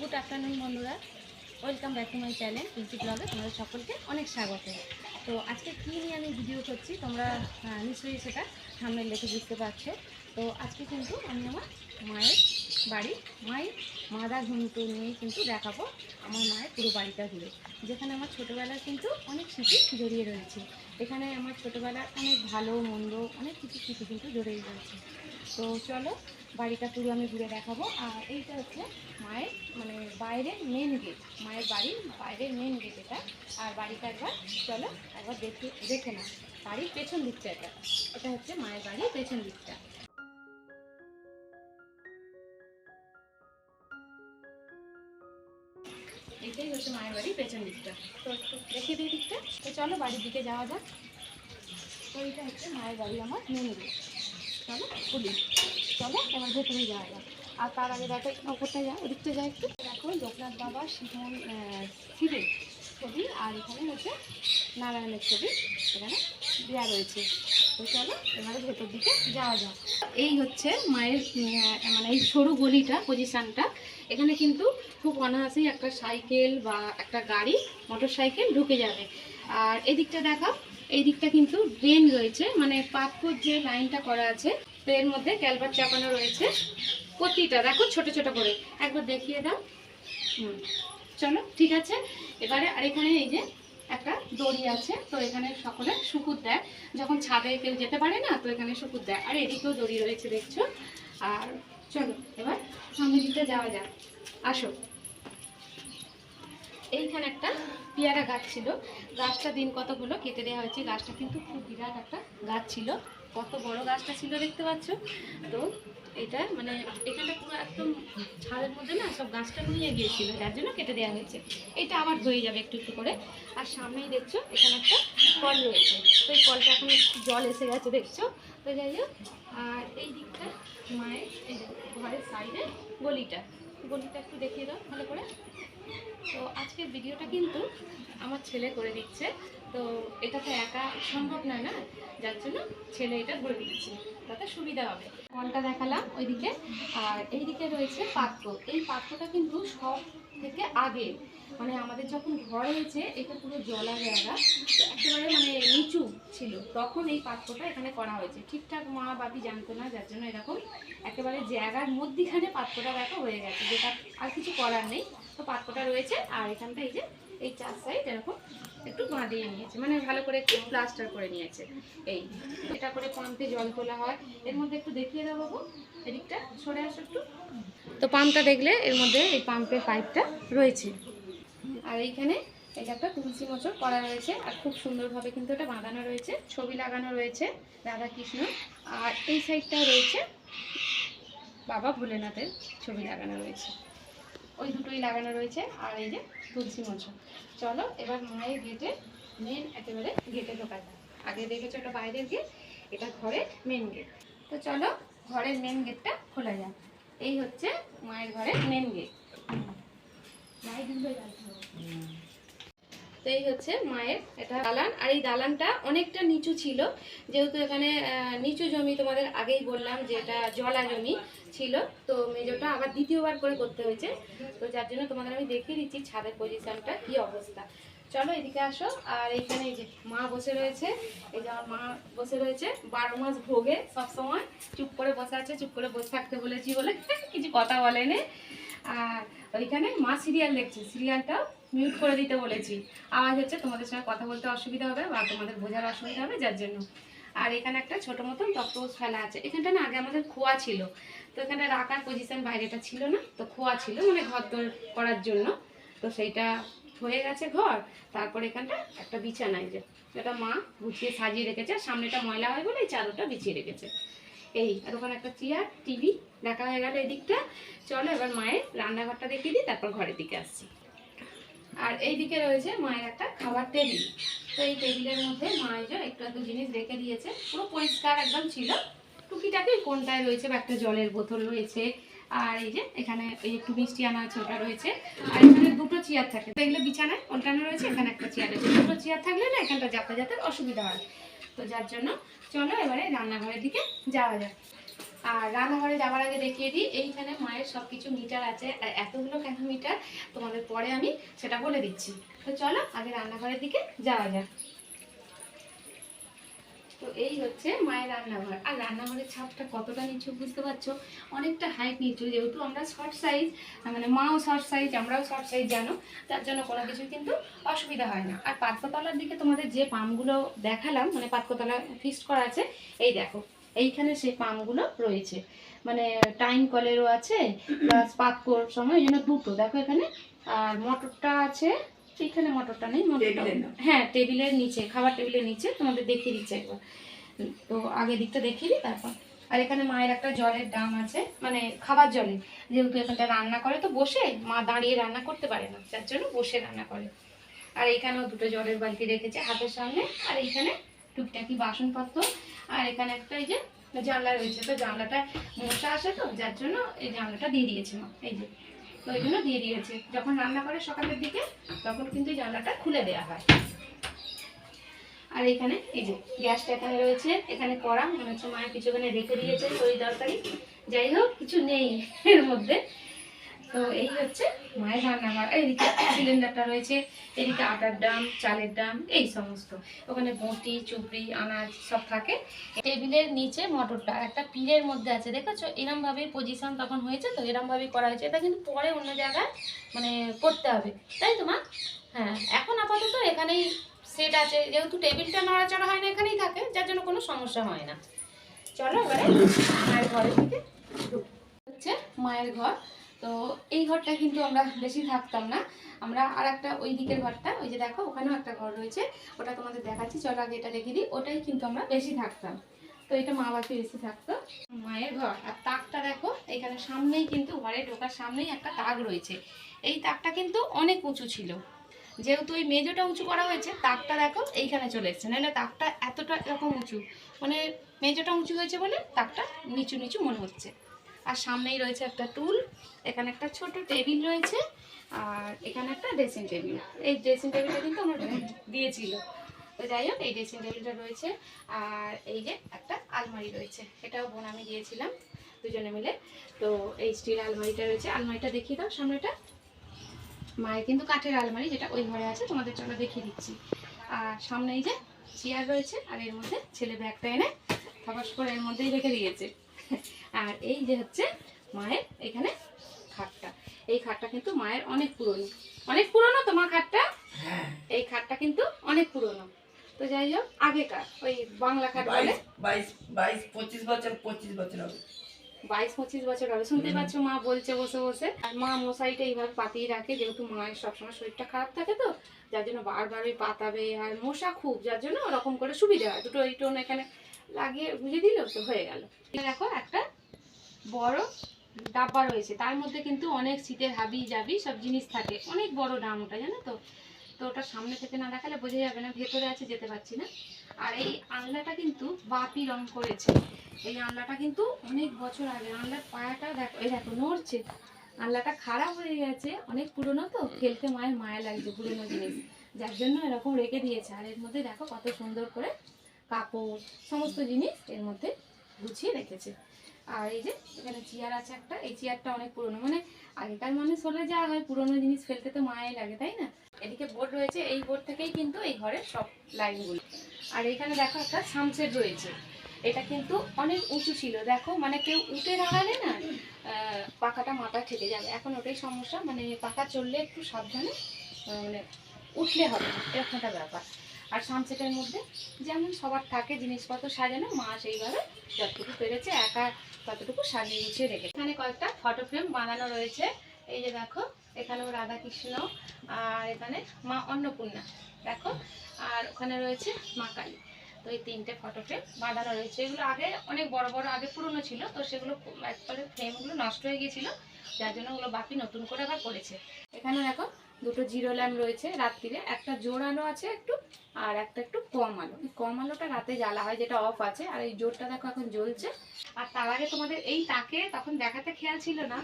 Good afternoon বন্ধুরা। Welcome back to my channel PC ব্লগে তোমাদের সকলকে অনেক স্বাগত। তো আজকে কী নিয়ে আমি ভিডিও করছি তোমরা নিশ্চয়ই সেটা সামনে লেখে বুঝতে পারছ। তো আজকে কিন্তু আমি আমার মায়ের বাড়ি, মায়ের মাদা ঘুমটু নিয়ে কিন্তু দেখাবো আমার মায়ের পুরো বাড়িটা ঘুরে, যেখানে আমার ছোটোবেলার কিন্তু অনেক স্মৃতি জড়িয়ে রয়েছে। এখানে আমার ছোটোবেলার অনেক ভালো, মন্দ অনেক কিছু স্মৃতি কিন্তু জড়িয়ে রয়েছে। তো চলো, বাড়িটা পুরো আমি ঘুরে দেখাবো। আর এইটা হচ্ছে মায়ের মানে বাইরের মেন গেট মায়ের বাড়ির বাইরের মেন গেট এটা। আর বাড়িটা একবার, চলো, একবার দেখে দেখে না বাড়ির পেছন দিকটা এটা। এটা হচ্ছে মায়ের বাড়ির পেছন দিকটা। এটাই হচ্ছে মায়ের বাড়ির পেছন দিকটা। তো দেখে দিই দিকটা। তো চলো, বাড়ির দিকে যাওয়া যাক। তো এটা হচ্ছে মায়ের বাড়ি আমার মেন গেট চলো খুলি চলো, এবার ভেতরে যাওয়া যাক। আর তার আগে দেখো, ওপরটা যা ওদিকটা যায় একটু। দেখো লোকনাথ বাবা শিবন শিবের ছবি, আর এখানে হচ্ছে নারায়ণের ছবি। এখানে দেওয়া রয়েছে। তো চলো, এবারে ভেতর দিকে যাওয়া যাক। এই হচ্ছে মায়ের মানে এই সরু গলিটা, পজিশানটা। এখানে কিন্তু খুব অনায়াসেই একটা সাইকেল বা একটা গাড়ি মোটর সাইকেল ঢুকে যাবে। আর এদিকটা দেখো এই দিকটা কিন্তু ড্রেন রয়েছে মানে পাথর যে লাইনটা করা আছে তো এর মধ্যে ক্যালভার চাপানো রয়েছে। প্রতিটা, দেখো ছোট ছোট করে। একবার দেখিয়ে দাও। হুম, চলো, ঠিক আছে? এবারে আর এখানে এই যে একটা দড়ি আছে, তো এখানে সকলে শুকুর দেয়। যখন ছাদে কেউ যেতে পারে না, তো এখানে শুকুর দেয়। আর এদিকেও দড়ি রয়েছে, দেখছ? আর চলো, এবার সামনের দিকটা যাওয়া যাক। আসো। এইখানে একটা পেয়ারা গাছ ছিল। গাছটা দিন কত হলো কেটে দেওয়া হয়েছে। গাছটা কিন্তু খুব বিরাট একটা গাছ ছিল। কত বড় গাছটা ছিল দেখতে পাচ্ছ? তো এটা মানে এখানটা পুরো একদম ছাদের মধ্যে না সব গাছটা নুয়ে গিয়েছিল, যার জন্য কেটে দেওয়া হয়েছে। এটা আবার হয়ে যাবে একটু একটু করে। আর সামনেই দেখছ, এখানে একটা কল রয়েছে। তো এই কলটা এখন জল এসে গেছে, দেখছ? তো যাই হোক, আর এই দিকটা মায়ের ঘরের সাইডে গলিটা। গলিটা একটু দেখিয়ে দাও, ভালো করে। তো আজকের ভিডিওটা কিন্তু আমার ছেলে করে দিচ্ছে। তো এটা তো একা সম্ভব না না? যার জন্য ছেলে এটা করে দিচ্ছে। তাতে সুবিধা হবে। কলটা দেখালাম ওইদিকে। আর এইদিকে রয়েছে পাত্র। এই পাত্রটা কিন্তু সব থেকে আগে। মানে আমাদের যখন ঘর হয়েছে, এটা পুরো জলা জায়গা। একেবারে মানে নিচু ছিল। তখন এই পাত্রটা এখানে করা হয়েছে। ঠিকঠাক মা বাপি জানতো না, যার জন্য এরকম একেবারে জায়গার মধ্যিখানে পাত্রটা দেখো হয়ে গেছে, যেটা আর কিছু করার নেই। তো পাত্রটা রয়েছে, আর এখানটা এই যে এই চার সাইড এরকম একটু বাঁধিয়ে নিয়েছে মানে ভালো করে একটু প্লাস্টার করে নিয়েছে। এই, এটা করে পাম্পে জল তোলা হয়। এর মধ্যে একটু দেখিয়ে দেবো এদিকটা সরে আসো একটু। তো পাম্পটা দেখলে এর মধ্যে এই পাম্পের পাইপটা রয়েছে। আর এইখানে এটা একটা তুলসী মোচর করা রয়েছে, আর খুব সুন্দরভাবে কিন্তু এটা বাঁধানো রয়েছে, ছবি লাগানো রয়েছে রাধা কৃষ্ণ আর এই সাইডটা রয়েছে, বাবা ভোলেনাথের ছবি লাগানো রয়েছে। ওই দুটোই লাগানো রয়েছে আর এই যে তুলসী মঞ্চ চলো এবার মায়ের গেটে মেন একেবারে গেটে ঢোকা যায় আগে দেখেছ এটা বাইরের গেট এটা ঘরের মেন গেট তো চলো ঘরের মেন গেটটা খোলা যায় এই হচ্ছে মায়ের ঘরের মেন গেট লাইট তো এই হচ্ছে মায়ের এটা দালান। আর এই দালানটা অনেকটা নিচু ছিল। যেহেতু এখানে নিচু জমি তোমাদের আগেই বললাম যে এটা জলা জমি ছিল। তো মেজোটা আবার দ্বিতীয়বার করে করতে হয়েছে। তো যার জন্য তোমাদের আমি দেখিয়ে দিচ্ছি ছাদের পজিশনটা কি অবস্থা। চলো এদিকে আসো। আর এইখানে এই যে মা বসে রয়েছে। এই যে আমার মা বসে রয়েছে। বারো মাস ভোগে সবসময়। চুপ করে বসে আছে, চুপ করে বসে থাকতে বলেছি বলে কিছু কথা বলেনি। আর ওইখানে মা সিরিয়াল দেখছে। সিরিয়ালটাও মিউট করে দিতে বলেছি। আওয়াজ হচ্ছে তোমাদের সঙ্গে কথা বলতে অসুবিধা হবে বা তোমাদের বোঝার অসুবিধা হবে, যার জন্য। আর এখানে একটা ছোট মতন টপটোস ফেলা আছে। এখানটা না আগে আমাদের খোয়া ছিল। তো এখানে রাখার পজিশন বাইরেটা ছিল না, তো খোয়া ছিল মানে ঘর করার জন্য। তো সেইটা হয়ে গেছে ঘর। তারপর এখানটা একটা বিছানায় যে, যেটা মা গুছিয়ে সাজিয়ে রেখেছে। আর সামনেটা ময়লা হয় বলে এই চাদরটা বিছিয়ে রেখেছে। এই, আর ওখানে একটা চেয়ার টিভি দেখা হয়ে গেল এদিকটা। চলো এবার মায়ের রান্নাঘরটা দেখিয়ে দিই, তারপর ঘরের দিকে আসছি। আর এইদিকে রয়েছে মায়ের একটা খাবার টেবিল তো এই টেবিলের মধ্যে মা এই যে একটু একটু জিনিস রেখে দিয়েছে। পুরো পরিষ্কার একদম ছিল। টুকিটাকি কোনটায় রয়েছে? বা একটা জলের বোতল রয়েছে। আর এই যে এখানে এই একটু মিষ্টি আনা আছে ওটা রয়েছে। আর এখানে দুটো চেয়ার থাকে। তো এগুলো বিছানায় উল্টানো রয়েছে, এখানে একটা চেয়ার রয়েছে। দুটো চেয়ার থাকলে না এখানটা যাতায়াতের অসুবিধা হয়। তো যার জন্য চলো এবারে রান্নাঘরের দিকে যাওয়া যাক। আর রান্নাঘরে যাওয়ার আগে দেখিয়ে দিই, এইখানে মায়ের সব কিছু মিটার আছে, আর এতগুলো কেন মিটার? তোমাদের পরে আমি সেটা বলে দিচ্ছি। তো চলো, আগে রান্নাঘরের দিকে যাওয়া যাক। তো এই হচ্ছে মায়ের রান্নাঘর। আর রান্নাঘরের ছাদটা কতটা নিচু বুঝতে পারছ? অনেকটা হাইট নিচু, যেহেতু আমরা শর্ট সাইজ মানে মাও শর্ট সাইজ আমরাও শর্ট সাইজ জানো, তার জন্য কোনো কিছু কিন্তু অসুবিধা হয় না। আর পাতকতলার দিকে তোমাদের যে পামগুলো দেখালাম মানে পাতকতলা ফিক্সড করা আছে, এই দেখো। এইখানে সেই পামগুলো রয়েছে। মানে টাইম কলেরও আছে প্লাস পাতকোর সময় এই জন্য দুটো। দেখো এখানে আর মটরটা আছে এখানে মটরটা নেই মটরটা হ্যাঁ টেবিলের নিচে খাবার টেবিলের নিচে তোমাদের দেখিয়ে দিচ্ছে একবার। তো আগে দিকটা দেখিয়ে দিই তারপর। আর এখানে মায়ের একটা জলের দাম আছে মানে খাবার জলে যেহেতু এখানটা রান্না করে তো বসে মা দাঁড়িয়ে রান্না করতে পারে না যার জন্য বসে রান্না করে। আর এখানেও দুটো জলের বালতি রেখেছে হাতের সামনে আর এইখানে টুকটাকি বাসনপত্র আর এখানে একটা এই যে জানলা রয়েছে, তো জানলাটা মশা আসে তো, যার জন্য এই জানলাটা দিয়ে দিয়েছে মা, এই যে। তো ওই জন্য দিয়ে দিয়েছে। যখন রান্না করে সকালের দিকে, তখন কিন্তু জানলাটা খুলে দেওয়া হয়। আর এখানে এই যে গ্যাসটা এখানে রয়েছে, এখানে কড়া, মনে হচ্ছে মায়ের কিছুখানে রেখে দিয়েছে তরি তরকারি। যাই হোক, কিছু নেই এর মধ্যে। তো এই হচ্ছে মায়ের রান্নাঘর এইদিকে সিলিন্ডারটা রয়েছে, এদিকে আটার ডাম চালের ডাম এই সমস্ত। ওখানে বটি, চুপড়ি, আনাজ সব থাকে। টেবিলের নিচে মটরটা, একটা পীরের মধ্যে আছে। দেখেছ? এরম ভাবে পজিশন তখন হয়েছে, তো এরম ভাবেই করা হয়েছে। এটা কিন্তু পরে অন্য জায়গায় মানে করতে হবে। তাই তো, মা? হ্যাঁ এখন আপাতত এখানেই সেট আছে। যেহেতু টেবিলটা নড়াচড়া হয় না, এখানেই থাকে। যার জন্য কোনো সমস্যা হয় না। চলো এবারে মায়ের ঘরের দিকে হচ্ছে মায়ের ঘর। তো এই ঘরটা কিন্তু আমরা বেশি থাকতাম না। আমরা আর একটা ওই দিকের ঘরটা, ওই যে দেখো, ওখানেও একটা ঘর রয়েছে। ওটা তোমাদের দেখাচ্ছি, চলো আগে এটা দেখে দিই। ওটাই কিন্তু আমরা বেশি থাকতাম। তো এটা মা বাপি বেশি থাকতো। মায়ের ঘর। আর তাকটা দেখো, এখানে সামনেই কিন্তু ঘরে ঢোকার সামনেই একটা তাক রয়েছে। এই তাকটা কিন্তু অনেক উঁচু ছিল। যেহেতু ওই মেজোটা উঁচু করা হয়েছে, তাকটা দেখো, এইখানে চলে এসছে। নাহলে তাকটা এতটা এরকম উঁচু। মানে মেজোটা উঁচু হয়েছে বলে তাকটা নিচু নিচু মনে হচ্ছে। আর সামনেই রয়েছে একটা টুল, এখানে একটা ছোট টেবিল রয়েছে, আর এখানে একটা ড্রেসিং টেবিল। এই ড্রেসিং টেবিলটা কিন্তু আমার দিয়েছিল। তো যাই হোক, এই ড্রেসিং টেবিলটা রয়েছে, আর এই যে একটা আলমারি রয়েছে, এটাও বোন আমি দিয়েছিলাম দুজনে মিলে। তো এই স্টিল আলমারিটা রয়েছে, আলমারিটা দেখিয়ে দাও সামনেটা। মায়ের কিন্তু কাঠের আলমারি, যেটা ওই ঘরে আছে, তোমাদের জন্য দেখিয়ে দিচ্ছি। আর সামনে এই যে চেয়ার রয়েছে, আর এর মধ্যে ছেলে ব্যাগটা এনে থপাস করে এর মধ্যেই রেখে দিয়েছে। আর এই যে হচ্ছে মায়ের এখানে খাটটা। এই খাটটা কিন্তু মায়ের অনেক পুরনো। অনেক পুরনো তো মা খাটটা? হ্যাঁ। এই খাটটা কিন্তু অনেক পুরনো। তো যাই হোক আগেকার ওই বাংলা খাট বলে? বাইশ বাইশ বাইশ পঁচিশ বছর পঁচিশ বছর হবে। বাইশ পঁচিশ বছর হবে। শুনতে। পাচ্ছ মা বলছে বসে বসে। আর মা মশারিটা এইভাবে পাতিয়ে রাখে যেহেতু মায়ের সবসময় শরীরটা খারাপ থাকে তো যার জন্য বারবার ওই পাতাবে। আর মশা খুব যার জন্য ওরকম করে সুবিধা হয়। দুটো এই টোন এখানে লাগিয়ে বুঝে দিল তো হয়ে গেল। দেখো একটা বড় ডাব্বা রয়েছে। তার মধ্যে কিন্তু অনেক শীতের হাবি জাবি সব জিনিস থাকে। অনেক বড় দাম ওটা, জানো তো? তো ওটা সামনে থেকে না দেখালে বোঝা যাবে না, ভেতরে আছে, যেতে পারছি না। আর এই আংলাটা কিন্তু বাপি রং করেছে। এই আনলাটা কিন্তু অনেক বছর আগে, আনলার পায়াটা দেখো, এই দেখো, নড়ছে। আনলাটা খারাপ হয়ে গেছে, অনেক পুরনো তো, খেলতে মায়ের মায়া লাগছে পুরনো জিনিস। যার জন্য এরকম রেখে দিয়েছে। আর এর মধ্যে দেখো কত সুন্দর করে কাপড়, সমস্ত জিনিস এর মধ্যে গুছিয়ে রেখেছে। আর এই যে এখানে চেয়ার আছে একটা, এই চেয়ারটা অনেক পুরনো। মানে আগেকার মানুষ হলে যা হয়, পুরনো জিনিস ফেলতে তো মায়ে লাগে, তাই না? এদিকে বোর্ড রয়েছে, এই বোর্ড থেকেই কিন্তু এই ঘরের সব লাইনগুলো। আর এখানে দেখো একটা সানসেট রয়েছে। এটা কিন্তু অনেক উঁচু ছিল, দেখো মানে কেউ উঠে দাঁড়ালে না পাখাটা মাথা ঠেকে যাবে। এখন ওটাই সমস্যা মানে পাখা চললে একটু সাবধানে মানে উঠলে হবে এরকম একটা ব্যাপার। আর সানসেটের মধ্যে যেমন সবার থাকে জিনিসপত্র সাজানো, মা সেইভাবে যতটুকু পেরেছে একা ততটুকু সাজিয়ে গুছিয়ে রেখে এখানে কয়েকটা ফটো ফ্রেম বানানো রয়েছে। এই যে দেখো, এখানেও রাধাকৃষ্ণ আর এখানে মা অন্নপূর্ণা। দেখো, আর ওখানে রয়েছে মা কালী। তো এই তিনটে ফটো ফ্রেম বাঁধানো রয়েছে। এগুলো আগে অনেক বড় বড়, আগে পুরনো ছিল, তো সেগুলো একবারে ফ্রেমগুলো নষ্ট হয়ে গিয়েছিল, যার জন্য ওগুলো বাকি নতুন করে আবার করেছে। এখানে দেখো দুটো জিরো ল্যাম্প রয়েছে রাত্রিরে, একটা জোর আলো আছে একটু আর একটা একটু কম আলো। কম আলোটা রাতে জ্বালা হয়, যেটা অফ আছে, আর এই জোরটা দেখো এখন জ্বলছে। আর তার আগে তোমাদের এই তাকে তখন দেখাতে খেয়াল ছিল না,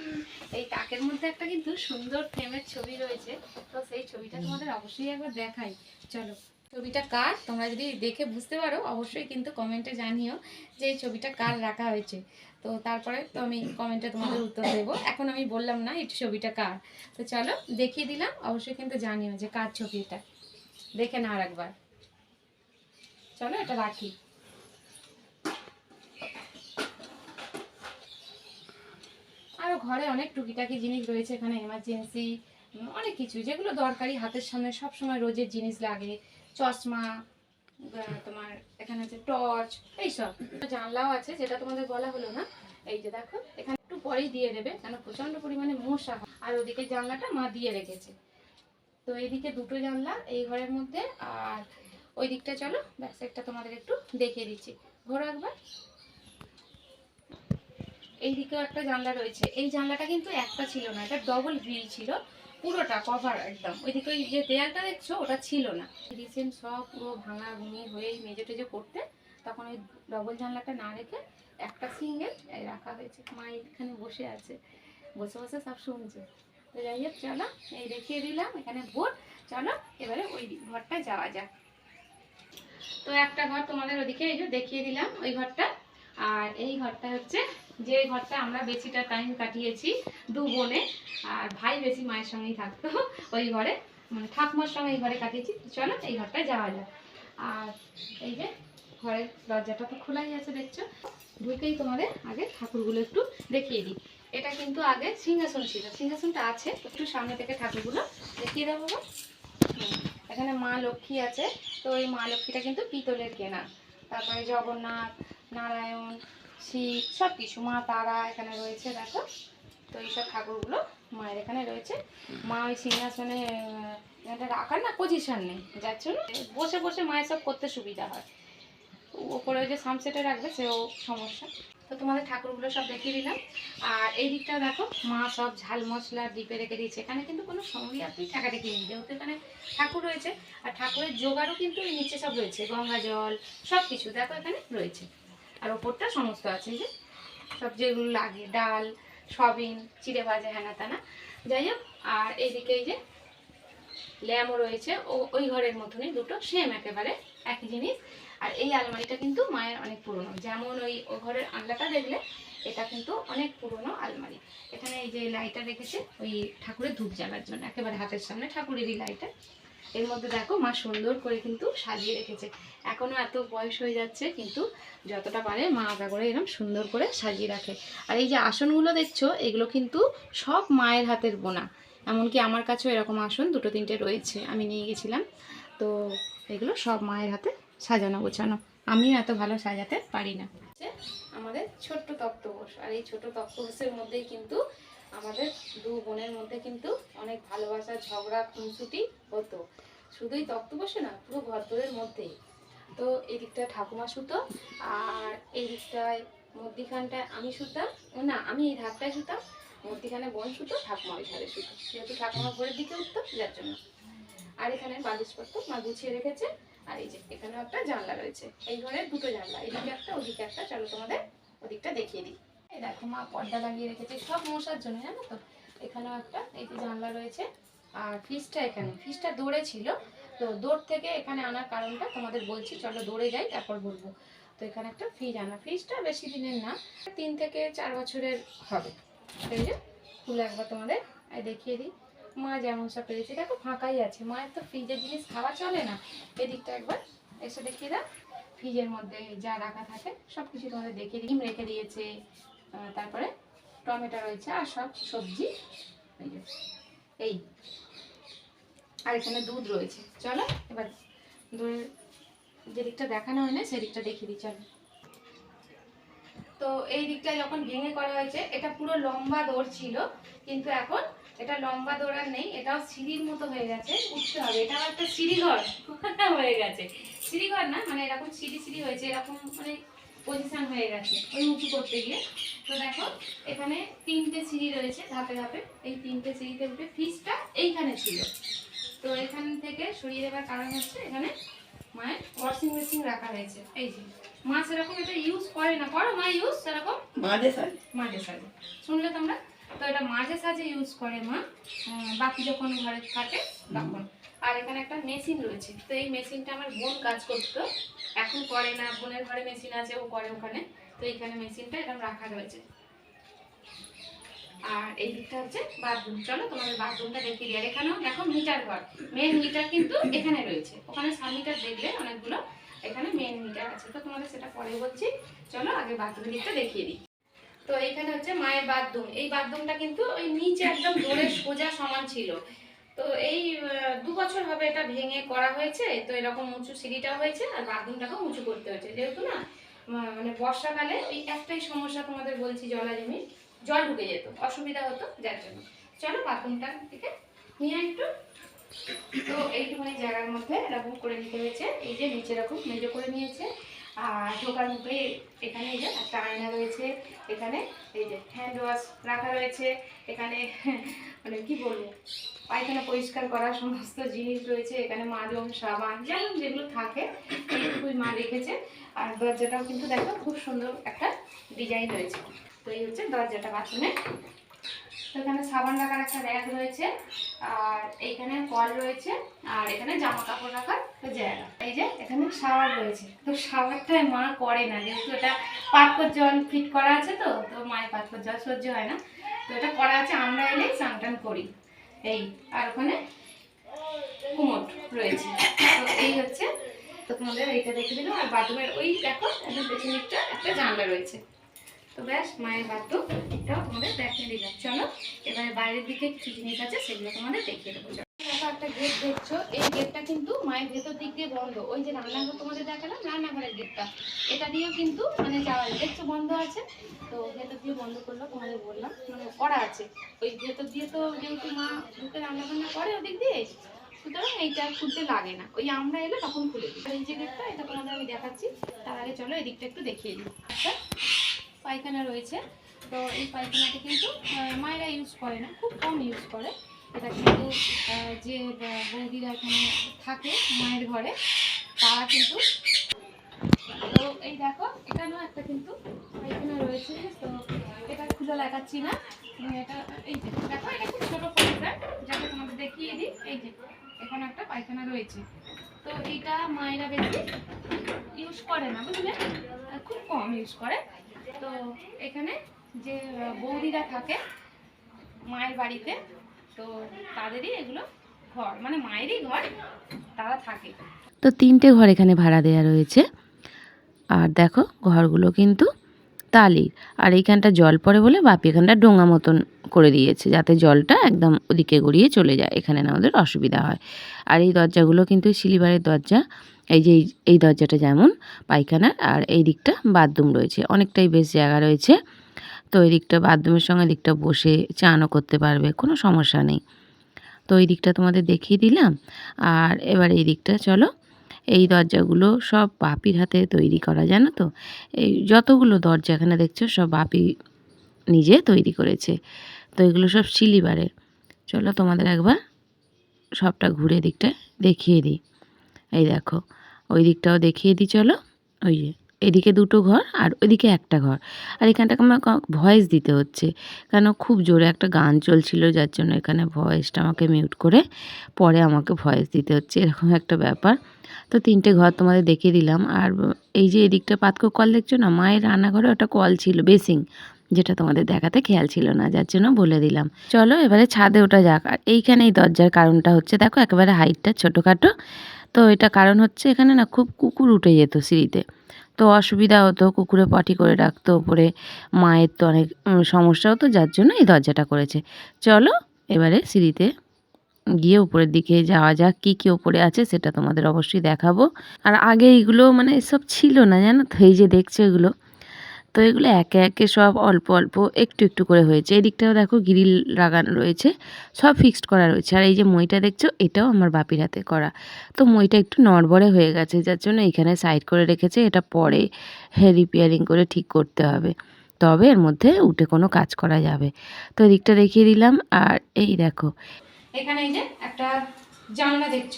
এই তাকের মধ্যে একটা কিন্তু সুন্দর ফ্রেমের ছবি রয়েছে। তো সেই ছবিটা তোমাদের অবশ্যই একবার দেখাই। চলো, ছবিটা কার? তোমরা যদি দেখে বুঝতে পারো, অবশ্যই কিন্তু কমেন্টে জানিও যে এই ছবিটা কার রাখা হয়েছে। তো তারপরে তো আমি কমেন্টে তোমাদের উত্তর দেবো। এখন আমি বললাম না, এই ছবিটা কার? তো চলো, দেখিয়ে দিলাম, অবশ্যই কিন্তু জানিও যে কার ছবি এটা। দেখে না আর একবার চলো, এটা রাখি। আরও ঘরে অনেক টুকিটাকি জিনিস রয়েছে, এখানে এমার্জেন্সি অনেক কিছু, যেগুলো দরকারি, হাতের সামনে সবসময় রোজের জিনিস লাগে। চশমা তোমার এখানে আছে টর্চ এইসব। জানলাও আছে, যেটা তোমাদের বলা হলো না। এই যে দেখো, এখানে একটু পরেই দিয়ে দেবে, কেন প্রচণ্ড পরিমাণে মশা। আর ওদিকে জানলাটা মা দিয়ে রেখেছে। তো এইদিকে দুটো জানলা, এই ঘরের মধ্যে, আর ওই দিকটা চলো ব্যাক সাইডটা তোমাদের একটু দেখিয়ে দিচ্ছি। ঘোরো একবার। এই দিকেও একটা জানলা রয়েছে। এই জানলাটা কিন্তু একটা ছিল না, এটা ডবল গ্রিল ছিল। পুরোটা কভার একদম। ওইদিকে ওই যে দেয়ালটা দেখছ, ওটা ছিল না। রিসেন্ট সব পুরো ভাঙা ভুঙি হয়ে মেজে টেজে করতে তখন ওই ডবল জানলাটা না রেখে একটা সিঙ্গেল রাখা হয়েছে। মা এখানে বসে আছে, বসে বসে সব শুনছে। তো যাই হোক, চলো, এই দেখিয়ে দিলাম, এখানে ভোট চলো, এবারে ওই ঘরটা যাওয়া যাক। তো একটা ঘর তোমাদের ওদিকে এই যে দেখিয়ে দিলাম, ওই ঘরটা। আর এই ঘরটা হচ্ছে যে ঘরটা আমরা বেশিটা টাইম কাটিয়েছি দু বোনে, আর ভাই বেশি মায়ের সঙ্গেই থাকতো ওই ঘরে মানে ঠাকুমার সঙ্গে এই ঘরে কাটিয়েছি। চলো এই ঘরটায় যাওয়া যায় আর এই যে ঘরের দরজাটা তো খোলাই আছে, দেখছ? ঢুকেই তোমাদের আগে ঠাকুরগুলো একটু দেখিয়ে দিই। এটা কিন্তু আগে সিংহাসন ছিল। সিংহাসনটা আছে, একটু সামনে থেকে ঠাকুরগুলো দেখিয়ে দেবো? এখানে মা লক্ষ্মী আছে, তো এই মা লক্ষ্মীটা কিন্তু পিতলের কেনা। তারপরে জগন্নাথ, নারায়ণ শিব সব কিছু মা, তারা এখানে রয়েছে, দেখো। তো এইসব ঠাকুরগুলো মায়ের এখানে রয়েছে। মা ওই সিংহাসনে রাখার না পজিশন নেই, যার জন্য বসে বসে মায়ের সব করতে সুবিধা হয়। ওপরে ওই যে সামসেটে রাখবে, সেও সমস্যা। তো তোমাদের ঠাকুরগুলো সব দেখিয়ে দিলাম। আর এই দিকটা দেখো, মা সব ঝাল মশলা ডিপে রেখে দিয়েছে। এখানে কিন্তু কোনো সঙ্গে আপনি টাকা রেখে নিন যেহেতু এখানে ঠাকুর রয়েছে। আর ঠাকুরের জোগাড়ও কিন্তু নিচে সব রয়েছে। গঙ্গা জল সব কিছু দেখো এখানে রয়েছে। আর ওপরটা সমস্ত আছে যে সব যেগুলো লাগে, ডাল সবিন চিড়ে ভাজা হ্যানা তানা যাই হোক, আর এইদিকে এই যে ল্যাম্পও রয়েছে, ও ওই ঘরের মতনই দুটো সেম একেবারে একই জিনিস। আর এই আলমারিটা কিন্তু মায়ের অনেক পুরনো। যেমন ওই ও ঘরের আনলাটা দেখলে, এটা কিন্তু অনেক পুরনো আলমারি। এখানে এই যে লাইটটা রেখেছে, ওই ঠাকুরের ধূপ জ্বালার জন্য, একেবারে হাতের সামনে ঠাকুরেরই লাইটটা এর মধ্যে দেখো মা সুন্দর করে কিন্তু সাজিয়ে রেখেছে। এখনও এত বয়স হয়ে যাচ্ছে, কিন্তু যতটা পারে মা আদা করে এরকম সুন্দর করে সাজিয়ে রাখে। আর এই যে আসনগুলো দেখছ, এগুলো কিন্তু সব মায়ের হাতের বোনা। এমনকি আমার কাছেও এরকম আসন দুটো তিনটে রয়েছে, আমি নিয়ে গেছিলাম। তো এগুলো সব মায়ের হাতে সাজানো গোছানো। আমিও এত ভালো সাজাতে পারি না। আমাদের ছোট্ট তক্তপোষ। আর এই ছোট তক্তপোষের মধ্যেই কিন্তু আমাদের দু বোনের মধ্যে কিন্তু অনেক ভালোবাসা, ঝগড়া, খুনসুটি হতো। শুধুই তক্ত বসে না, পুরো ঘরদোরের মধ্যেই। তো এই দিকটায় ঠাকুমা সুতো, আর এই দিকটায় মধ্যিখানটায় আমি শুতাম ও না, আমি এই ধারটায় সুতাম মধ্যিখানে বোন সুতো ঠাকুমা ওই ধারে শুতো যেহেতু ঠাকুমা ঘরের দিকে উঠতো, যার জন্য। আর এখানে বালিশপত্র মা গুছিয়ে রেখেছে, আর এই যে এখানেও একটা জানলা রয়েছে। এই ঘরে দুটো জানলা, এদিকে একটা, ওদিকে একটা। চলো তোমাদের ওদিকটা দেখিয়ে দিই। এই দেখো, মা পর্দা লাগিয়ে রেখেছে। সব মশার জন্য, জানো তো? এখানেও একটা, এই যে জানলা রয়েছে। আর ফ্রিজটা এখানে, ফ্রিজটা দৌড়ে ছিল। তো দৌড় থেকে এখানে আনার কারণটা তোমাদের বলছি, চলো দৌড়ে যাই, তারপর বলব। তো এখানে একটা ফ্রিজ আনা। ফ্রিজটা বেশি দিনের না, তিন থেকে চার বছরের হবে। এই যে, খুলে একবার তোমাদের দেখিয়ে দিই। মা যেমন সব পেরেছে। দেখো, ফাঁকাই আছে। মায়ের তো ফ্রিজের জিনিস খাওয়া চলে না। এদিকটা একবার এসে দেখিয়ে দাও। ফ্রিজের মধ্যে যা রাখা থাকে সব কিছু তোমাদের দেখিয়ে দিই। ডিম রেখে দিয়েছে তারপরে টমেটো রয়েছে আর সব সবজি। এই আর এখানে দুধ রয়েছে। চলো, এবার দুধের যে দিকটা দেখানো হয় না সেদিকটা দেখিয়ে দিই, চলো। তো এই দিকটা যখন ভেঙে করা হয়েছে, এটা পুরো লম্বা দৌড় ছিল, কিন্তু এখন এটা লম্বা দৌড় আর নেই, এটাও সিঁড়ির মতো হয়ে গেছে, উঠতে হবে। এটা আবার একটা সিঁড়িঘর হয়ে গেছে। সিঁড়িঘর না মানে এরকম সিঁড়ি সিঁড়ি হয়েছে, এরকম মানে পজিশন হয়ে গেছে। ওই উঁচু করতে গিয়ে। তো দেখো এখানে তিনটে সিঁড়ি রয়েছে ধাপে ধাপে। এই তিনটে সিঁড়িতে উঠে ফিসটা এইখানে ছিল। তো এখান থেকে সরিয়ে দেওয়ার কারণ হচ্ছে এখানে মায়ের ওয়াশিং মেশিন রাখা হয়েছে। এই যে মা সেরকম এটা ইউজ করে না। করো মা ইউজ সেরকম? মাঝে সারি মাঝে সাজে শুনলে তোমরা? তো এটা মাঝে সাজে ইউজ করে মা। বাকি যখন ঘরে থাকে তখন। আর এখানে একটা মেশিন রয়েছে। তো এই মেশিনটা আমার বোন কাজ করতো। এখন করে না, বোনের ঘরে মেশিন আছে, ও করে ওখানে। তো এখানে মেশিনটা এরকম রাখা রয়েছে। আর এই দিকটা হচ্ছে বাথরুম চলো তোমাদের বাথরুমটা দেখিয়ে দিই। আর এখানেও দেখো মিটার ঘর। মেন মিটার কিন্তু এখানে রয়েছে। ওখানে সাব মিটার দেখলে অনেকগুলো এখানে মেন মিটার আছে। তো তোমাদের সেটা পরে বলছি। চলো আগে বাথরুম দিকটা দেখিয়ে দিই। তো এইখানে হচ্ছে মায়ের বাথরুম এই বাথরুমটা কিন্তু ওই নিচে একদম দৌড়ে সোজা সমান ছিল। তো এই দু বছর হবে এটা ভেঙে করা হয়েছে, তো এরকম উঁচু সিঁড়িটা হয়েছে আর বাথরুমটাকেও উঁচু করতে হয়েছে। যেহেতু না মানে বর্ষাকালে ওই একটাই সমস্যা তোমাদের বলছি, জলা জমি, জল ঢুকে যেত, অসুবিধা হতো যার জন্য। চলো বাথরুমটা থেকে নিয়ে একটু। তো এইটুখানি জায়গার মধ্যে এরকম করে নিতে হয়েছে, এই যে নিচে এরকম মেজো করে নিয়েছে। আর ঢোকার মুখে এখানে এই যে একটা আয়না রয়েছে। এখানে এই যে হ্যান্ড ওয়াশ রাখা রয়েছে। এখানে মানে কি বলব, পায়খানা পরিষ্কার করার সমস্ত জিনিস রয়েছে। এখানে মাজন সাবান যেমন যেগুলো থাকে এইটুকুই মা রেখেছে। আর দরজাটাও কিন্তু দেখো খুব সুন্দর একটা ডিজাইন রয়েছে। তো এই হচ্ছে দরজাটা বাথরুমে তো এখানে সাবান রাখার একটা র্যাক রয়েছে, আর এইখানে কল রয়েছে, আর এখানে জামা কাপড় রাখার জায়গা। এই যে, এখানে শাওয়ার রয়েছে। তো শাওয়ারটা মা করে না, যেহেতু এটা পাতকর জল ফিট করা আছে তো তো মায়ের পাতকর জল সহ্য হয় না। তো এটা করা আছে, আমরা এলেই স্নান করি। এই, আর ওখানে কুমোট রয়েছে। তো এই হচ্ছে, তো তোমাদের এইটা দেখে দিলাম। আর বাথরুমের ওই দেখো, একদম পেছনে একটা জানলা রয়েছে। তো ব্যাস, মায়ের বাথরুম এটাও তোমাদের দেখিয়ে দিলাম। চলো, এবারে বাইরের দিকে কিছু জিনিস আছে সেগুলো তোমাদের দেখিয়ে দেবো। একটা গেট দেখছ? এই গেটটা কিন্তু মায়ের ভেতর দিক দিয়ে বন্ধ। ওই যে রান্নাঘর তোমাদের দেখালাম, রান্নাঘরের গেটটা এটা দিয়েও কিন্তু মানে যাওয়া দেখছ, বন্ধ আছে। তো ভেতর দিয়ে বন্ধ করল, তোমাদের বললাম। মানে করা আছে। ওই ভেতর দিয়ে তো যেহেতু মা ঢুকে রান্না বান্না করে ওদিক দিয়ে, সুতরাং এইটা খুলতে লাগে না। ওই আমরা এলে তখন খুলে দিই। এই যে গেটটা এটা তোমাদের আমি দেখাচ্ছি। তার আগে চলো এদিকটা একটু দেখিয়ে দিই। আচ্ছা? পায়খানা রয়েছে। তো এই পায়খানাটা কিন্তু মায়েরা ইউজ করে না, খুব কম ইউজ করে। এটা কিন্তু যে বৌদিরা এখানে থাকে মায়ের ঘরে, তারা কিন্তু তো এই দেখো, এখানেও একটা কিন্তু পায়খানা রয়েছে, তো এটা খুলে লাগাচ্ছি না। এটা, এই যে, দেখো, এটা খুব ছোটো পরিষ্কার যাতে তোমাদের দেখিয়ে দিই। এই যে, এখানে একটা পায়খানা রয়েছে। তো এইটা মায়েরা বেশি ইউজ করে না, বুঝলে? খুব কম ইউজ করে। তো এখানে যে বৌদিরা থাকে মায়ের বাড়িতে, তো তাদেরই এগুলো ঘর। মানে মায়েরই ঘর, তারা থাকে। তো তিনটে ঘর এখানে ভাড়া দেওয়া রয়েছে। আর দেখো, ঘরগুলো কিন্তু টালির আর এইখানটা জল পড়ে বলে বাপি এখানটা ডোঙা মতন করে দিয়েছে, যাতে জলটা একদম ওদিকে গড়িয়ে চলে যায়। এখানে না ওদের অসুবিধা হয়। আর এই দরজাগুলো কিন্তু সিলিবারের দরজা। এই যে এই- দরজাটা যেমন পায়খানার আর এই দিকটা বাথরুম রয়েছে। অনেকটাই বেশ জায়গা রয়েছে। তো এই দিকটা বাথরুমের সঙ্গে দিকটা বসে চানও করতে পারবে, কোনো সমস্যা নেই। তো এই দিকটা তোমাদের দেখিয়ে দিলাম। আর এবার এই দিকটা চলো, এই দরজাগুলো সব বাপির হাতে তৈরি করা, জানো তো? এই যতগুলো দরজা এখানে দেখছ, সব বাপি নিজে তৈরি করেছে। তো এগুলো সব সিলিবারের চলো তোমাদের একবার সবটা ঘুরে দিকটা দেখিয়ে দিই। এই দেখো, ওই দিকটাও দেখিয়ে দিই, চলো। ওই যে, এদিকে দুটো ঘর আর ওইদিকে একটা ঘর। আর এখানটাকে আমার ভয়েস দিতে হচ্ছে। কেন খুব জোরে একটা গান চলছিল, যার জন্য এখানে ভয়েসটা আমাকে মিউট করে পরে আমাকে ভয়েস দিতে হচ্ছে, এরকম একটা ব্যাপার। তো তিনটে ঘর তোমাদের দেখিয়ে দিলাম। আর এই যে এদিকটা পাতকো কল দেখছ না, মায়ের রান্নাঘরে ওটা কল ছিল বেসিং যেটা তোমাদের দেখাতে খেয়াল ছিল না, যার জন্য বলে দিলাম। চলো, এবারে ছাদে ওটা যাক। আর এইখানে এই দরজার কারণটা হচ্ছে, দেখো একেবারে হাইটটা ছোটোখাটো। তো এটা কারণ হচ্ছে এখানে না খুব কুকুর উঠে যেত সিঁড়িতে। তো অসুবিধা হতো, কুকুরে পটি করে রাখতো, ওপরে মায়ের তো অনেক সমস্যা হতো, যার জন্য এই দরজাটা করেছে। চলো এবারে সিঁড়িতে গিয়ে উপরের দিকে যাওয়া যাক, কী কী ওপরে আছে সেটা তোমাদের অবশ্যই দেখাবো। আর আগে এইগুলো মানে এসব ছিল না, জানো তো? এই যে দেখছ এগুলো। তো এগুলো একে একে সব অল্প অল্প একটু একটু করে হয়েছে। এদিকটাও দেখো গ্রিল লাগানো রয়েছে, সব ফিক্সড করা রয়েছে। আর এই যে মইটা দেখছ, এটাও আমার বাপির হাতে করা। তো মইটা একটু নড়বড়ে হয়ে গেছে, যার জন্য এখানে সাইড করে রেখেছে, এটা পরে রিপেয়ারিং করে ঠিক করতে হবে। তবে এর মধ্যে উঠে কোনো কাজ করা যাবে। তো এদিকটা দেখিয়ে দিলাম, আর এই দেখো। এখানে এই যে একটা জানলা দেখছ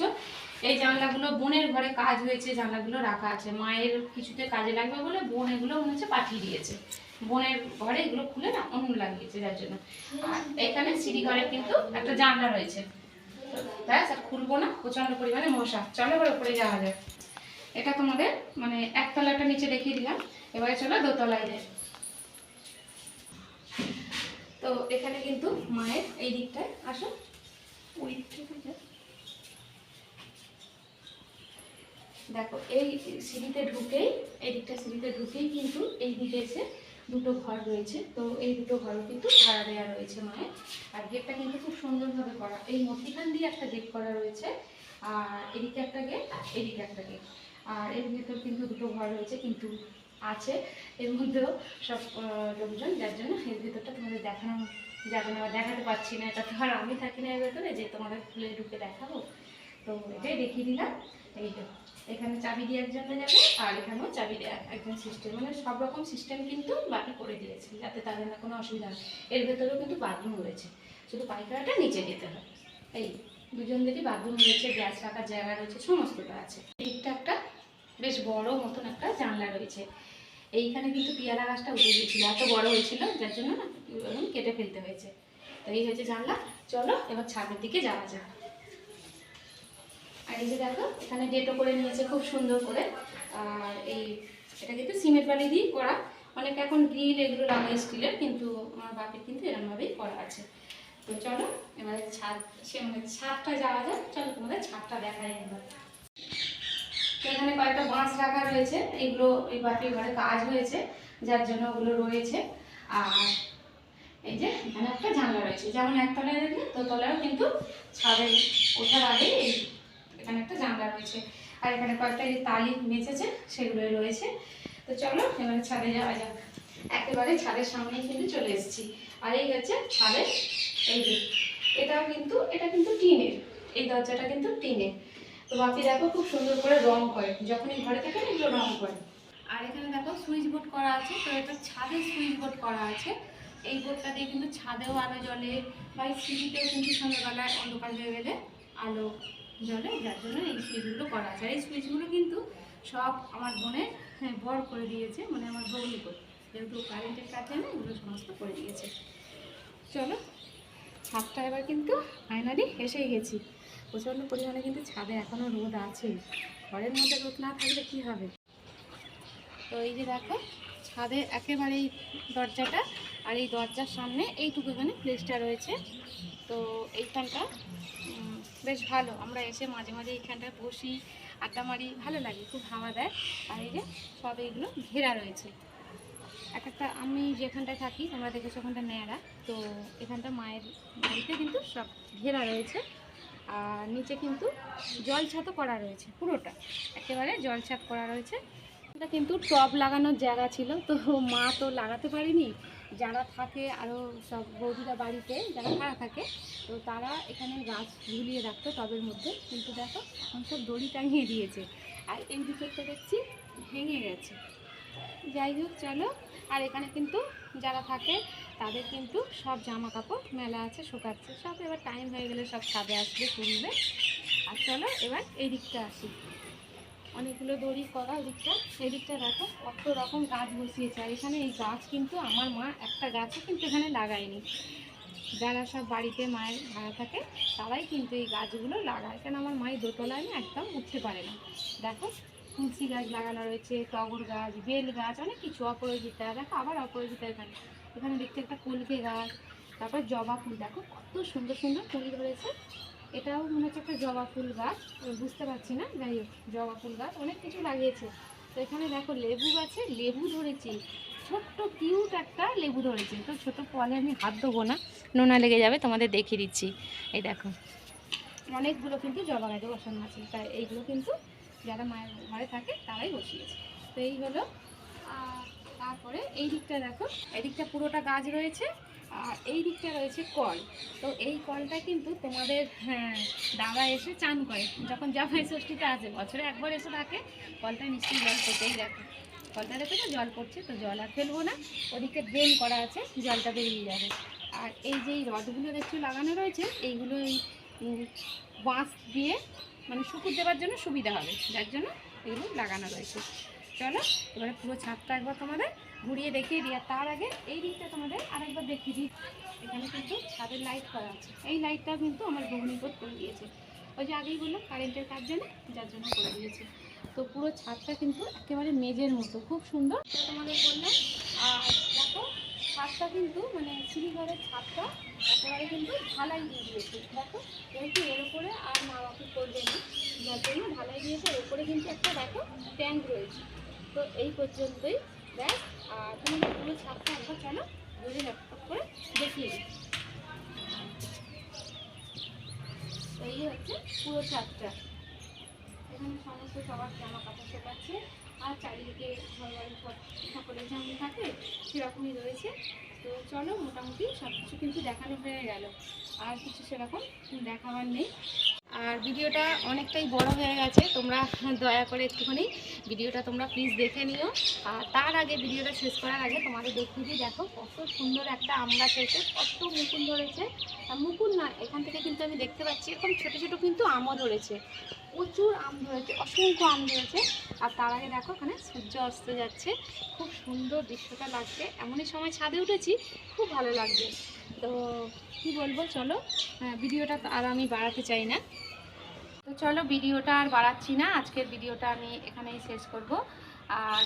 এই জানলাগুলো, বোনের ঘরে কাজ হয়েছে, জানলাগুলো রাখা আছে। মায়ের কিছুতে কাজে লাগবে বলে বোন এগুলো মনে হচ্ছে পাঠিয়ে দিয়েছে। বোনের ঘরে এগুলো খুলে না, অন্য লাগিয়েছে যার জন্য। এখানে সিঁড়ি ঘরে কিন্তু একটা জানলা রয়েছে। ব্যাস, আর খুলবো না, প্রচণ্ড পরিমাণে মশা। চলো এবার উপরে যাওয়া যায় এটা তোমাদের মানে একতলাটা নিচে দেখিয়ে দিলাম। এবারে চলো দোতলায় যাই। তো এখানে কিন্তু মায়ের এই দিকটায়, আসো। ওই দিকটা দেখো, এই সিঁড়িতে ঢুকেই এই দিকটা সিঁড়িতে ঢুকেই কিন্তু এই দিকে এসে দুটো ঘর রয়েছে। তো এই দুটো ঘরও কিন্তু ভাড়া দেওয়া রয়েছে মায়ের আর গেটটা কিন্তু খুব সুন্দরভাবে করা। এই মধ্যিখান দিয়ে একটা গেট করা রয়েছে, আর এদিকে একটা গেট, এদিকে একটা গেট। আর এর ভিতর কিন্তু দুটো ঘর রয়েছে, কিন্তু আছে। এর মধ্যেও সব লোকজন, যার জন্য এর ভিতরটা তোমাদের দেখানো যাবে না দেখাতে পারছি না। এটা তো আর আমি থাকি না এর ভেতরে, যে তোমাদের খুলে ঢুকে দেখাবো। তো এটাই দেখিয়ে দিলাম। এই তো, এখানে চাবি দেওয়ার জন্য যাবে আর এখানেও চাবি দেওয়া একদম সিস্টেম। মানে সব রকম সিস্টেম কিন্তু বাকি করে দিয়েছে, যাতে তাদের না কোনো অসুবিধা হয়। এর ভেতরেও কিন্তু বাথরুম রয়েছে, শুধু পায়খানাটা নিচে যেতে হবে। এই দুজনদেরই বাথরুম রয়েছে, গ্যাস রাখার জায়গা রয়েছে, সমস্তটা আছে। এইটা একটা বেশ বড় মতন একটা জানলা রয়েছে। এইখানে কিন্তু পেয়ারা গাছটা উঠে গিয়েছিল, এত বড় হয়েছিল, যার জন্য না কেটে ফেলতে হয়েছে। তো এই হয়েছে জানলা। চলো, এবার ছাদের দিকে যাওয়া যাক। এই যে দেখো, এখানে ডেটো করে নিয়েছে খুব সুন্দর করে। আর এই, এটা কিন্তু সিমেন্ট বালি দিয়ে করা। অনেকে এখন গ্রিল এগুলো লাগাই স্টিলের, কিন্তু আমার বাপের কিন্তু এরমভাবেই করা আছে। তো চলো, এবারে ছাদ, সে মানে ছাদটা যাওয়া যাক। চলো তোমাদের ছাদটা দেখাই একবার। তো এখানে কয়েকটা বাঁশ রাখা রয়েছে। এগুলো এই বাপের ঘরে কাজ হয়েছে, যার জন্য ওগুলো রয়েছে। আর এই যে এখানে একটা জানলা রয়েছে। যেমন একতলায় দেখলে দোতলায়ও কিন্তু ছাদে ওঠার আগে এই এখানে একটা জানলা রয়েছে। আর এখানে কয়েকটা যে তালি বেঁচেছে সেগুলো রয়েছে। তো চলো, এবারে ছাদে যাওয়া যাক। একেবারে ছাদের সামনেই কিন্তু চলে এসেছি। আর এই হচ্ছে ছাদের এই যে, এটাও কিন্তু, এটা কিন্তু টিনের। এই দরজাটা কিন্তু টিনের। তো বাপি দেখো খুব সুন্দর করে রং করে। যখনই ঘরে থাকে এগুলো রং করে। আর এখানে দেখো সুইচ বোর্ড করা আছে। তো এটা ছাদে সুইচ বোর্ড করা আছে। এই বোর্ডটা দিয়ে কিন্তু ছাদেও আলো জ্বলে বা এই সিঁড়িতেও কিন্তু সন্ধ্যাবেলায় অন্ধকার হয়ে গেলে আলো জ্বলে যার জন্য এই সুইচগুলো করা আছে। আর এই সুইচগুলো কিন্তু সব আমার বোনের হ্যাঁ, বর করে দিয়েছে মানে আমার বৌনি করে। যেহেতু কারেন্টের কাজ জানে এগুলো সমস্ত করে দিয়েছে। চলো ছাদটা এবার কিন্তু ফাইনালি এসেই গেছি। প্রচণ্ড পরিমাণে কিন্তু ছাদে এখনও রোদ আছে। ঘরের মধ্যে রোদ না থাকলে কি হবে? তো এই যে দেখো ছাদে একেবারে এই দরজাটা আর এই দরজার সামনে এইটুকু এখানে প্লেসটা রয়েছে। তো এইখানটা বেশ ভালো। আমরা এসে মাঝে মাঝে এইখানটায় বসি, আড্ডা মারি, ভালো লাগে, খুব হাওয়া দেয়। আর এই যে সব এইগুলো ঘেরা রয়েছে। এক একটা আমি যেখানটায় থাকি, তোমরা দেখেছ ওখানটা ন্যাড়া। তো এখানটা মায়ের বাড়িতে কিন্তু সব ঘেরা রয়েছে। আর নিচে কিন্তু জল ছাতও করা রয়েছে, পুরোটা। একেবারে জল ছাদ করা রয়েছে। এটা কিন্তু টব লাগানোর জায়গা ছিল। তো মা তো লাগাতে পারেনি। যারা থাকে আরও সব বৌদিরা বাড়িতে, যারা ভাড়া থাকে, তো তারা এখানে গাছ ঝুলিয়ে রাখতো টবের মধ্যে। কিন্তু দেখো, এখন সব দড়ি টাঙিয়ে দিয়েছে। আর এই দিকেরটা দেখছি, ভেঙে গেছে। যাই হোক, চলো। আর এখানে কিন্তু যারা থাকে, তাদের কিন্তু সব জামা কাপড় মেলা আছে, শুকাচ্ছে। সব এবার টাইম হয়ে গেলে সব ছাদে আসবে তুলবে আর চলো, এবার এই দিকটা আসি। অনেকগুলো দড়ি করা দিকটা এই দিকটা দেখো, কত রকম গাছ বসিয়েছে। আর এখানে এই গাছ কিন্তু আমার মা একটা গাছও কিন্তু এখানে লাগায়নি। যারা সব বাড়িতে মায়ের ভাড়া থাকে, তারাই কিন্তু এই গাছগুলো লাগায়। কেন আমার মায়ের দোতলায় না একদম উঠতে পারে না। দেখো, তুলসী গাছ লাগানো রয়েছে, টগর গাছ, বেল গাছ, অনেক কিছু অপরাজিতা। দেখো, আবার অপরাজিতা এখানে। এখানে দেখতে একটা কলকে গাছ, তারপর জবা ফুল। দেখো, কত সুন্দর সুন্দর ফুল ধরেছে। এটাও মনে হচ্ছে একটা জবা ফুল গাছ। বুঝতে পারছি না, যাই হোক, জবা ফুল গাছ। অনেক কিছু লাগিয়েছে। তো এখানে দেখো, লেবু গাছে লেবু ধরেছি। ছোট্ট, কিউট একটা লেবু ধরেছে। তো ছোট ফলে আমি হাত দেবো না, নোনা লেগে যাবে, তোমাদের দেখিয়ে দিচ্ছি। এই দেখো, অনেকগুলো কিন্তু জবা গাছে বসানো আছে। তাই এইগুলো কিন্তু যারা মায়ের ঘরে থাকে, তারাই বসিয়েছে। তো এই হলো তারপরে এই দিকটা দেখো, এই দিকটা পুরোটা গাছ রয়েছে। এই দিকটা রয়েছে কল। তো এই কলটা কিন্তু তোমাদের হ্যাঁ, দাদা এসে চান করে। যখন জামাই ষষ্ঠীতে আসে বছরে একবার এসে থাকে কলটা নিশ্চয়ই জল পড়তেই দেখো। কলটা দেখো জল পড়ছে তো জল আর ফেলব না। ওদিকে ড্রেন করা আছে জলটা বেরিয়ে যাবে। আর এই যে রডগুলো দেখছ লাগানো রয়েছে এইগুলো এই বাঁশ দিয়ে মানে শুকুর দেওয়ার জন্য সুবিধা হবে। যার জন্য এগুলো লাগানো রয়েছে। চলো এবারে পুরো ছাদটা একবার তোমাদের ঘুরিয়ে দেখিয়ে দিই। আর তার আগে এই দিকটা তোমাদের আরেকবার দেখিয়ে দিই। এখানে কিন্তু ছাদের লাইট করা আছে। এই লাইটটা কিন্তু আমার গৌনিপত করে দিয়েছে। ওই যে আগেই বললাম কারেন্টের কাজ জানে, যার জন্য করে দিয়েছে। তো পুরো ছাদটা কিন্তু একেবারে মেজের মতো, খুব সুন্দর। তোমাদের বললাম, আর দেখো, ছাদটা কিন্তু মানে সিঁড়িঘরের ছাদটা একেবারে কিন্তু ঢালাই দিয়ে দিয়েছে। দেখো যেহেতু এর উপরে আর মা বাপি করবে না। যার জন্য ঢালাই দিয়েছে, এর উপরে কিন্তু একটা, দেখো ট্যাঙ্ক রয়েছে। তো এই পর্যন্তই আর একবার করে দেখিয়ে এই হচ্ছে পুরো এখানে সমস্ত জামা কাপড় আর চারিদিকে থাকে, সেরকমই রয়েছে। তো চলো, মোটামুটি সব কিছু কিন্তু দেখানো হয়ে গেল। আর কিছু সেরকম দেখাবার নেই। আর ভিডিওটা অনেকটাই বড় হয়ে গেছে, তোমরা দয়া করে একটুখানি ভিডিওটা তোমরা প্লিজ দেখে নিও। আর তার আগে ভিডিওটা শেষ করার আগে তোমাদের দেখিয়ে দিই, দেখো কত সুন্দর একটা আম গাছ হয়েছে, কত মুকুল ধরেছে। আর মুকুল না, এখান থেকে কিন্তু আমি দেখতে পাচ্ছি, এরকম ছোটো ছোটো কিন্তু আমও ধরেছে। প্রচুর আম ধরেছে, অসংখ্য আম ধরেছে। আর তার আগে দেখো ওখানে সূর্য অস্ত যাচ্ছে, খুব সুন্দর দৃশ্যটা লাগছে। এমনই সময় ছাদে উঠেছি, খুব ভালো লাগছে। তো কি বলব, চলো ভিডিওটা আর আমি বাড়াতে চাই না। তো চলো ভিডিওটা আর বাড়াচ্ছি না। আজকের ভিডিওটা আমি এখানেই শেষ করব। আর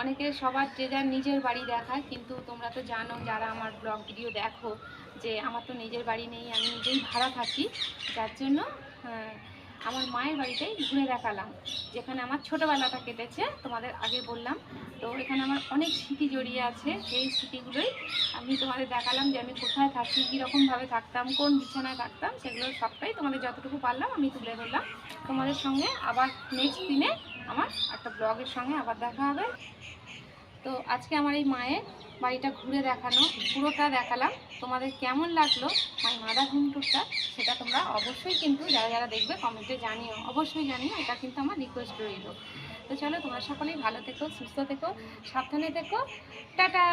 অনেকে সবার যে যার নিজের বাড়ি দেখায় কিন্তু তোমরা তো জানো যারা আমার ব্লগ ভিডিও দেখো যে আমার তো নিজের বাড়ি নেই আমি নিজেই ভাড়া থাকি। যার জন্য আহ, আমার মায়ের বাড়িটাই ঘুরে দেখালাম, যেখানে আমার ছোটোবেলাটা কেটেছে, তোমাদের আগে বললাম। তো এখানে আমার অনেক স্মৃতি জড়িয়ে আছে, সেই স্মৃতিগুলোই আমি তোমাদের দেখালাম যে আমি কোথায় থাকি কীরকমভাবে থাকতাম, কোন বিছানায় থাকতাম, সেগুলো সবটাই তোমাদের যতটুকু পারলাম আমি তুলে ধরলাম। তোমাদের সঙ্গে আবার নেক্সট দিনে আমার একটা ব্লগের সঙ্গে আবার দেখা হবে। তো আজকে আমার এই মায়ের বাড়িটা ঘুরে দেখানো, পুরোটা দেখালাম। তোমাদের কেমন লাগল মাই মাদা হোম সেটা তোমরা অবশ্যই কিন্তু যারা যারা দেখবে কমেন্টে জানিও। অবশ্যই জানিও, এটা কিন্তু আমার রিকোয়েস্ট রইল। তো চলো, তোমরা সকলেই ভালো থেকো, সুস্থ থেকো, সাবধানে থেকো। টাটা!